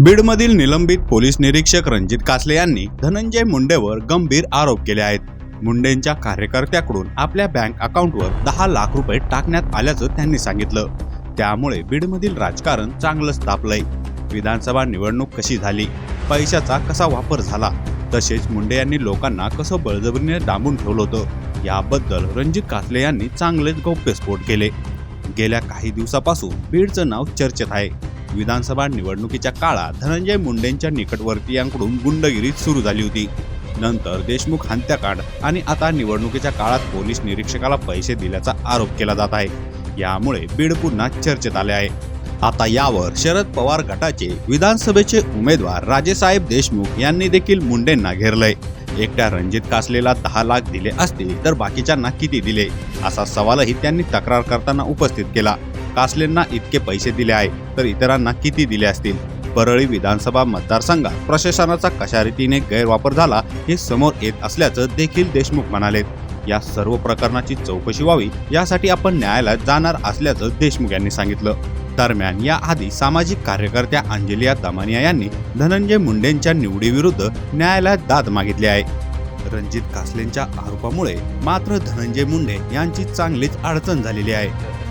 बीडमधील निलंबित पोलीस निरीक्षक रणजित कासले यांनी धनंजय मुंडेवर गंभीर आरोप केले आहेत. मुंडेंच्या कार्यकर्त्याकडून आपल्या बँक अकाउंटवर दहा लाख रुपये टाकण्यात आल्याचं त्यांनी सांगितलं. त्यामुळे बीडमधील राजकारण चांगलंच तापलंय. विधानसभा निवडणूक कशी झाली? पैशाचा कसा वापर झाला? तसेच मुंडे यांनी लोकांना कसं बळजबरीने डांबून ठेवलं होतं? याबद्दल रणजित कासले यांनी चांगलेच गौप्यस्फोट केले. गेल्या काही दिवसापासून बीडचं नाव चर्चेत आहे. विधानसभा निवडणुकीच्या काळात धनंजय मुंडेंच्या निकटवर्तीयांकडून गुंडगिरी सुरू झाली होती. नंतर देशमुख हत्याकांड आणि आता निवडणुकीच्या काळात पोलीस निरीक्षकाला पैसे दिल्याचा आरोप केला जात आहे. यामुळे बीड पुन्हा चर्चेत आले आहे. आता यावर शरद पवार गटाचे विधानसभेचे उमेदवार राजेसाहेब देशमुख यांनी देखील मुंडेंना घेरलंय. एकट्या रणजित कासलेला दहा लाख दिले असतील तर बाकीच्यांना किती दिले? असा सवालही त्यांनी तक्रार करताना उपस्थित केला. कासलेंना इतके पैसे दिले आहे तर इतरांना किती दिले असतील? परळी विधानसभा मतदारसंघात प्रशासनाचा कशा रीतीने गैरवापर झाला हे समोर येत असल्याचं देखील देशमुख म्हणालेत. या सर्व प्रकरणाची चौकशी व्हावी यासाठी आपण न्यायालयात जाणार असल्याचं देशमुख यांनी सांगितलं. दरम्यान याआधी सामाजिक कार्यकर्त्या अंजलिया दमानिया यांनी धनंजय मुंडेंच्या निवडीविरुद्ध न्यायालयात दाद मागितली आहे. रणजित कासलेंच्या आरोपामुळे मात्र धनंजय मुंडे यांची चांगलीच अडचण झालेली आहे.